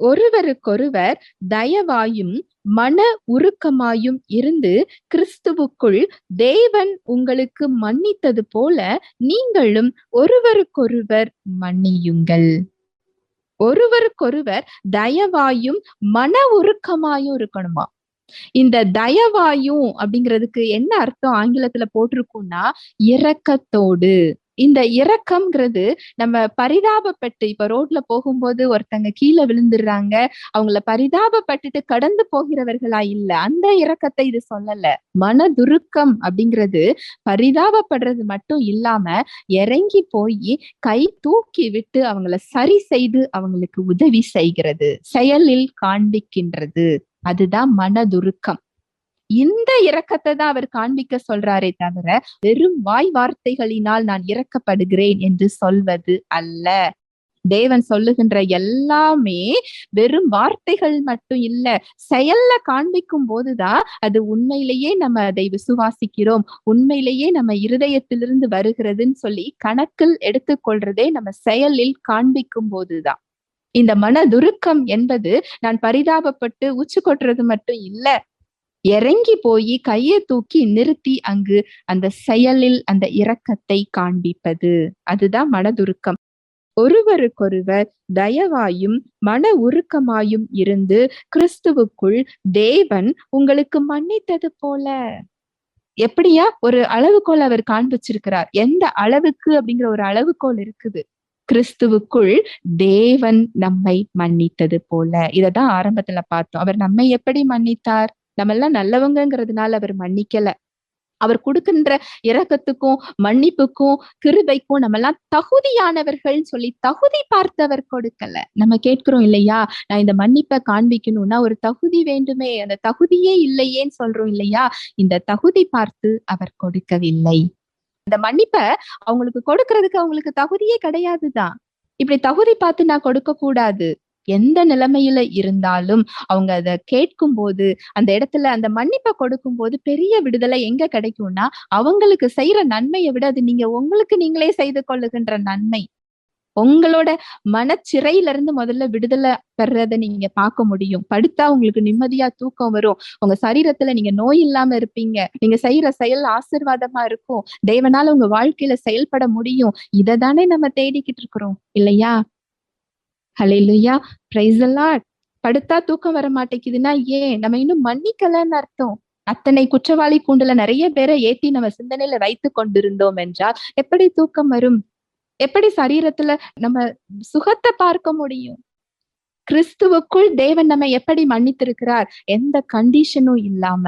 ஒருவருக்கொருவர் தயவாயும் மன உருக்கமாயும் இருந்து கிறிஸ்துவுக்குள் தேவன் உங்களுக்கு மன்னித்தது போல நீங்களும் ஒருவருக்கொருவர் மன்னியுங்கள். ஒருவருக்கொருவர் தயவாயும் மன உருக்கமாயும் இருக்கணுமா? இந்த தயவாயும் அப்படிங்கிறதுக்கு என்ன அர்த்தம் ஆங்கிலத்துல போட்டிருக்கும்னா இரக்கத்தோடு. இந்த இறக்கம்ங்கிறது நம்ம பரிதாபப்பட்டு இப்ப ரோட்ல போகும்போது ஒருத்தங்க கீழே விழுந்துடுறாங்க அவங்கள பரிதாபப்பட்டுட்டு கடந்து போகிறவர்களா இல்ல அந்த இறக்கத்தை இது சொல்லல. மனதுருக்கம் அப்படிங்கிறது பரிதாபப்படுறது மட்டும் இல்லாம இறங்கி போய் கை தூக்கி விட்டு அவங்கள சரி செய்து அவங்களுக்கு உதவி செய்கிறது செயலில் காண்பிக்கின்றது. அதுதான் மனதுருக்கம். இந்த இரக்கத்தை தான் அவர் காண்பிக்க சொல்றாரே தவிர வெறும் வாய் வார்த்தைகளினால் நான் இறக்கப்படுகிறேன் என்று சொல்வது அல்ல. தேவன் சொல்லுகின்ற எல்லாமே வெறும் வார்த்தைகள் மட்டும் இல்ல செயல்ல காண்பிக்கும் போதுதான் அது உண்மையிலேயே நம்ம அதை விசுவாசிக்கிறோம். உண்மையிலேயே நம்ம இருதயத்திலிருந்து வருகிறதுன்னு சொல்லி கணக்கில் எடுத்துக்கொள்றதே நம்ம செயலில் காண்பிக்கும் போதுதான் இந்த மனதுருக்கம் என்பது நான் பரிதாபப்பட்டு உச்சு கொட்டுறது மட்டும் இல்ல இறங்கி போய் கையை தூக்கி நிறுத்தி அங்கு அந்த செயலில் அந்த இரக்கத்தை காண்பிப்பது. அதுதான் மனதுருக்கம். ஒருவருக்கொருவர் தயவாயும் மன உருக்கமாயும் இருந்து கிறிஸ்துவுக்குள் தேவன் உங்களுக்கு மன்னித்தது போல. எப்படியா? ஒரு அளவுகோல் அவர் காண்பிச்சிருக்கிறார். எந்த அளவுக்கு அப்படிங்கிற ஒரு அளவுகோல் இருக்குது. கிறிஸ்துவுக்குள் தேவன் நம்மை மன்னித்தது போல. இததான் ஆரம்பத்துல பார்த்தோம். அவர் நம்மை எப்படி மன்னித்தார்? நம்ம எல்லாம் நல்லவங்கிறதுனால அவர் மன்னிக்கல. அவர் கொடுக்கின்ற இரக்கத்துக்கும் மன்னிப்புக்கும் கிருபைக்கும் நம்ம எல்லாம் தகுதியானவர்கள் சொல்லி தகுதி பார்த்தவர் கொடுக்கல. நம்ம கேட்கிறோம் இல்லையா? நான் இந்த மன்னிப்பை காண்பிக்கணும்னா ஒரு தகுதி வேண்டுமே. அந்த தகுதியே இல்லையேன்னு சொல்றோம் இல்லையா? இந்த தகுதி பார்த்து அவர் கொடுக்கவில்லை. இந்த மன்னிப்பை அவங்களுக்கு கொடுக்கறதுக்கு அவங்களுக்கு தகுதியே கிடையாதுதான். இப்படி தகுதி பார்த்து நான் கொடுக்க கூடாது எந்த நிலைமையில இருந்தாலும் அவங்க அதை கேட்கும் போது அந்த இடத்துல அந்த மன்னிப்பை கொடுக்கும் போது பெரிய விடுதலை எங்க கிடைக்கும்னா அவங்களுக்கு செய்யற நன்மையை விட அது நீங்க உங்களுக்கு நீங்களே செய்து கொள்ளுகின்ற நன்மை. உங்களோட மனச்சிறையில இருந்து முதல்ல விடுதலை பெறத நீங்க பார்க்க முடியும். படுத்தா உங்களுக்கு நிம்மதியா தூக்கம் வரும். உங்க சரீரத்துல நீங்க நோய் இல்லாம இருப்பீங்க. நீங்க செய்யற செயல் ஆசிர்வாதமா இருக்கும். தேவனால உங்க வாழ்க்கையில செயல்பட முடியும். இதை தானே நம்ம தேடிக்கிட்டு இருக்கிறோம். இல்லையா? ஹலேலுயா பிரைஸ் எல்லாம் படுத்தா தூக்கம் வர மாட்டேங்குதுன்னா ஏன்? நம்ம இன்னும் மன்னிக்கலன்னு அர்த்தம். அத்தனை குற்றவாளி கூண்டுல நிறைய பேரை ஏத்தி நம்ம சிந்தனையில வைத்து கொண்டிருந்தோம் என்றால் எப்படி தூக்கம் வரும்? எப்படி சரீரத்துல நம்ம சுகத்தை பார்க்க முடியும்? கிறிஸ்துவுக்குள் தேவன் நம்ம எப்படி மன்னித்திருக்கிறார்? எந்த கண்டிஷனும் இல்லாம.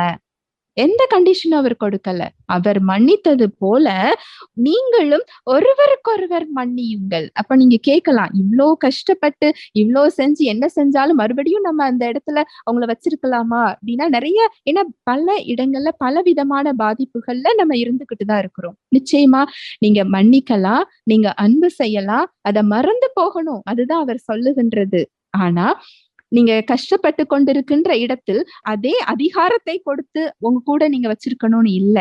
எந்த கண்டிஷனும் அவர் கொடுக்கல. அவர் மன்னித்தது போல நீங்களும் ஒருவருக்கொருவர் மன்னியுங்கள். அப்ப நீங்க கேட்கலாம் இவ்வளோ கஷ்டப்பட்டு இவ்வளோ செஞ்சு என்ன செஞ்சாலும் மறுபடியும் நம்ம அந்த இடத்துல அவங்கள வச்சிருக்கலாமா? அப்படின்னா நிறைய ஏன்னா பல இடங்கள்ல பல விதமான பாதிப்புகள்ல நம்ம இருந்துகிட்டு தான் இருக்கிறோம். நிச்சயமா நீங்க மன்னிக்கலாம் நீங்க அன்பு செய்யலாம் அதை மறந்து போகணும். அதுதான் அவர் சொல்லுகின்றது. ஆனா நீங்க கஷ்டப்பட்டு கொண்டிருக்கின்ற இடத்தில் அதே அதிகாரத்தை கொடுத்து உங்க கூட நீங்க வச்சிருக்கணும்னு இல்ல.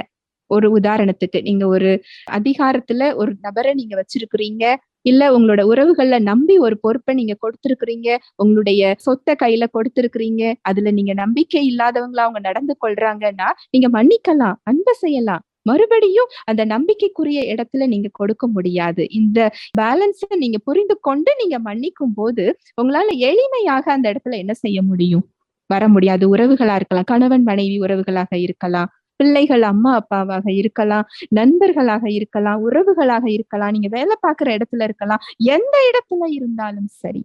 ஒரு உதாரணத்துக்கு நீங்க ஒரு அதிகாரத்துல ஒரு நபரை நீங்க வச்சிருக்கிறீங்க இல்ல உங்களோட உறவுகள்ல நம்பி ஒரு பொறுப்பை நீங்க கொடுத்திருக்கிறீங்க உங்களுடைய சொத்தை கையில கொடுத்திருக்கிறீங்க அதுல நீங்க நம்பிக்கை இல்லாதவங்களா அவங்க நடந்து கொள்றாங்கன்னா நீங்க மன்னிக்கலாம் அன்பை செய்யலாம். மறுபடியும் அந்த நம்பிக்கைக்குரிய இடத்துல நீங்க கொடுக்க முடியாது. இந்த பேலன்ஸ நீங்க புரிந்து கொண்டு நீங்க மன்னிக்கும் போது உங்களால எளிமையாக அந்த இடத்துல என்ன செய்ய முடியும்? வர முடியாது. உறவுகளா இருக்கலாம். கணவன் மனைவி உறவுகளாக இருக்கலாம். பிள்ளைகள் அம்மா அப்பாவாக இருக்கலாம். நண்பர்களாக இருக்கலாம். உறவுகளாக இருக்கலாம். நீங்க வேலை பார்க்கிற இடத்துல இருக்கலாம். எந்த இடத்துல இருந்தாலும் சரி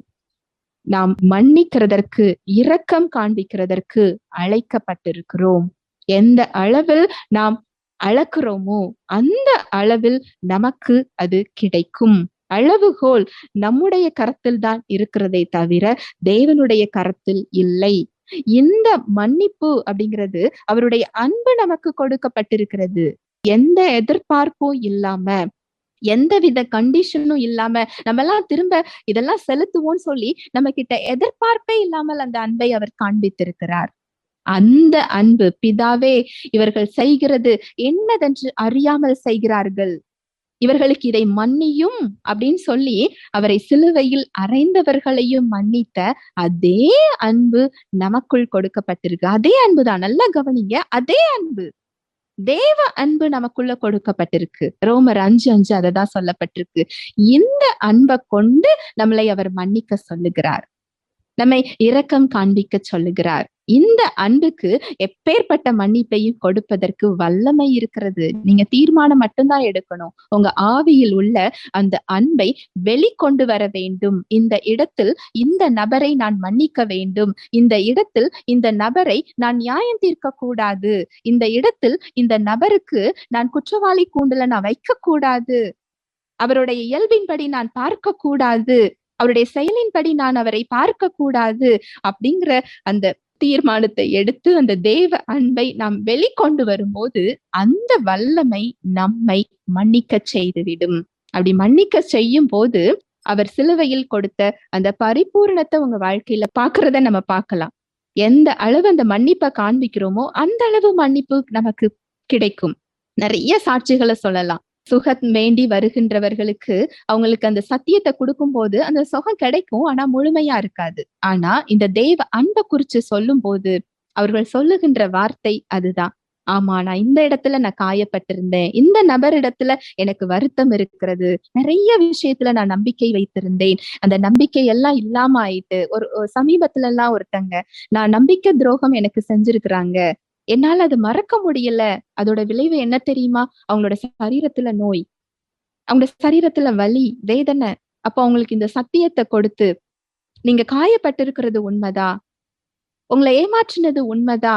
நாம் மன்னிக்கிறதற்கு இரக்கம் காண்பிக்கிறதற்கு அழைக்கப்பட்டிருக்கிறோம். எந்த அளவில் நாம் அளக்குறோமோ அந்த அளவில் நமக்கு அது கிடைக்கும். அளவுகோல் நம்முடைய கரத்தில் தான் இருக்கிறதே தவிர தேவனுடைய கரத்தில் இல்லை. இந்த மன்னிப்பு அப்படிங்கிறது அவருடைய அன்பு நமக்கு கொடுக்கப்பட்டிருக்கிறது. எந்த எதிர்பார்ப்பும் இல்லாம எந்தவித கண்டிஷனும் இல்லாம நம்ம எல்லாம் திரும்ப இதெல்லாம் செலுத்துவோம்னு சொல்லி நம்ம கிட்ட எதிர்பார்ப்பே இல்லாமல் அந்த அன்பை அவர் காண்பித்திருக்கிறார். அந்த அன்பு பிதாவே இவர்கள் செய்கிறது என்னதென்று அறியாமல் செய்கிறார்கள்? இவர்களுக்கு இதை மன்னியும் அப்படின்னு சொல்லி அவரை சிலுவையில் அறைந்தவர்களையும் மன்னித்த அதே அன்பு நமக்குள் கொடுக்கப்பட்டிருக்கு. அதே அன்புதான் நல்லா கவனிங்க. அதே அன்பு தேவ அன்பு நமக்குள்ள கொடுக்கப்பட்டிருக்கு. ரோமர் அஞ்சு அஞ்சு அததான் சொல்லப்பட்டிருக்கு. இந்த அன்பை கொண்டு நம்மளை அவர் மன்னிக்க சொல்லுகிறார். நம்மை இரக்கம் காண்பிக்க சொல்லுகிறார். இந்த அன்புக்கு எப்பேற்பட்ட மன்னிப்பையும் கொடுப்பதற்கு வல்லமை இருக்கிறது. நீங்க தீர்மானம் மட்டும்தான் எடுக்கணும். உங்க ஆவியில் உள்ள அந்த அன்பை வெளிக்கொண்டு வர வேண்டும். இந்த இடத்தில் இந்த நபரை நான் மன்னிக்க வேண்டும். இந்த இடத்தில் இந்த நபரை நான் நியாயம் தீர்க்க கூடாது இந்த இடத்தில் இந்த நபருக்கு நான் குற்றவாளி கூண்டுல நான் வைக்க கூடாது அவருடைய இயல்பின்படி நான் பார்க்க கூடாது அவருடைய செயலின்படி நான் அவரை பார்க்க கூடாது அப்படிங்கிற அந்த தீர்மானத்தை எடுத்து அந்த தேவ அன்பை நாம் வெளிக்கொண்டு வரும்போது அந்த வல்லமை நம்மை மன்னிக்க செய்துவிடும். அப்படி மன்னிக்க செய்யும் போது அவர் சிலுவையில் கொடுத்த அந்த பரிபூரணத்தை உங்க வாழ்க்கையில பாக்குறத நம்ம பார்க்கலாம். எந்த அளவு அந்த மன்னிப்பை காண்பிக்கிறோமோ அந்த அளவு மன்னிப்பு நமக்கு கிடைக்கும். நிறைய சாட்சிகளை சொல்லலாம். சுகத் வேண்டி வருகின்றவர்களுக்கு அவங்களுக்கு அந்த சத்தியத்தை கொடுக்கும் போது அந்த சுகம் கிடைக்கும் ஆனா முழுமையா இருக்காது. ஆனா இந்த தேவ அன்பை குறிச்சு சொல்லும் போது அவர்கள் சொல்லுகின்ற வார்த்தை அதுதான். ஆமா நான் இந்த இடத்துல நான் காயப்பட்டிருந்தேன் இந்த நபரிடத்துல எனக்கு வருத்தம் இருக்கிறது நிறைய விஷயத்துல நான் நம்பிக்கை வைத்திருந்தேன். அந்த நம்பிக்கை எல்லாம் இல்லாம ஆயிட்டு ஒரு ஒரு சமீபத்துல எல்லாம் ஒருத்தங்க நான் நம்பிக்கை துரோகம் எனக்கு செஞ்சிருக்கிறாங்க என்னால அது மறக்க முடியல. அதோட விளைவு என்ன தெரியுமா? அவங்களோட சரீரத்துல நோய். அவங்களோட சரீரத்துல வலி வேதனை. அப்போ அவங்களுக்கு இந்த சத்தியத்தை கொடுத்து நீங்க காயப்பட்டிருக்கிறது உண்மைதா? உங்களை ஏமாற்றினது உண்மைதா?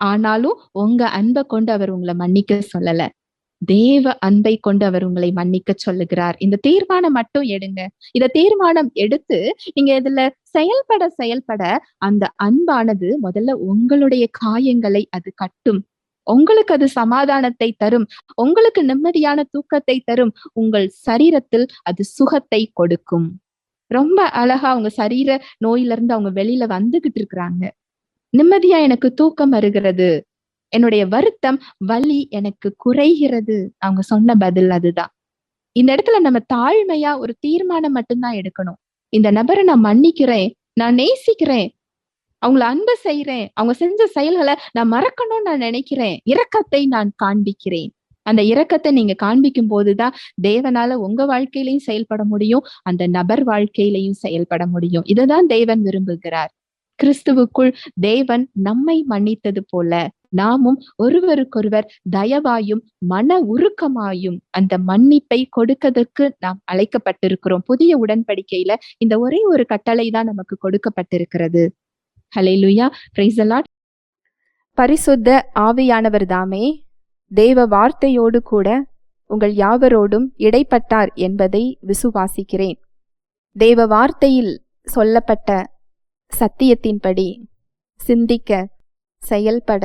ஆனாலும் உங்க அன்பை கொண்டு அவர் உங்களை மன்னிக்க சொல்லல. தேவ அன்பை கொண்டு அவர் உங்களை மன்னிக்க சொல்லுகிறார். இந்த தீர்மானம் மட்டும் எடுங்க. இந்த தீர்மானம் எடுத்து நீங்க இதுல செயல்பட செயல்பட அந்த அன்பானது முதல்ல உங்களுடைய காயங்களை அது கட்டும். உங்களுக்கு அது சமாதானத்தை தரும். உங்களுக்கு நிம்மதியான தூக்கத்தை தரும். உங்கள் சரீரத்தில் அது சுகத்தை கொடுக்கும். ரொம்ப அழகா அவங்க சரீர நோயில இருந்து அவங்க வெளியில வந்துகிட்டு இருக்கிறாங்க. நிம்மதியா எனக்கு தூக்கம் வருகிறது. என்னுடைய வருத்தம் வலி எனக்கு குறைகிறது. அவங்க சொன்ன பதில் அதுதான். இந்த இடத்துல நம்ம தாழ்மையா ஒரு தீர்மானம் மட்டும்தான் எடுக்கணும். இந்த நபரை நான் மன்னிக்கிறேன் நான் நேசிக்கிறேன் அவங்கள அன்பு செய்யறேன் அவங்க செஞ்ச செயல்களை நான் மறக்கணும்னு நான் நினைக்கிறேன். இரக்கத்தை நான் காண்பிக்கிறேன். அந்த இரக்கத்தை நீங்க காண்பிக்கும் போதுதான் தேவனால உங்க வாழ்க்கையிலையும் செயல்பட முடியும் அந்த நபர் வாழ்க்கையிலையும் செயல்பட முடியும். இதுதான் தேவன் விரும்புகிறார். கிறிஸ்துவுக்குள் தேவன் நம்மை மன்னித்தது போல நாமும் ஒருவருக்கொருவர் தயவாயும் மன உருக்கமாயும் அந்த மன்னிப்பை கொடுக்கதற்கு நாம் அழைக்கப்பட்டிருக்கிறோம். புதிய உடன்படிக்கையில இந்த ஒரே ஒரு கட்டளை தான் நமக்கு கொடுக்கப்பட்டிருக்கிறது. ஹலே லுயா பிரைசலாட் பரிசுத்த ஆவியானவர் தாமே தேவ வார்த்தையோடு கூட உங்கள் யாவரோடும் இடைப்பட்டார் என்பதை விசுவாசிக்கிறேன். தேவ வார்த்தையில் சொல்லப்பட்ட சத்தியத்தின்படி சிந்திக்க செயல்பட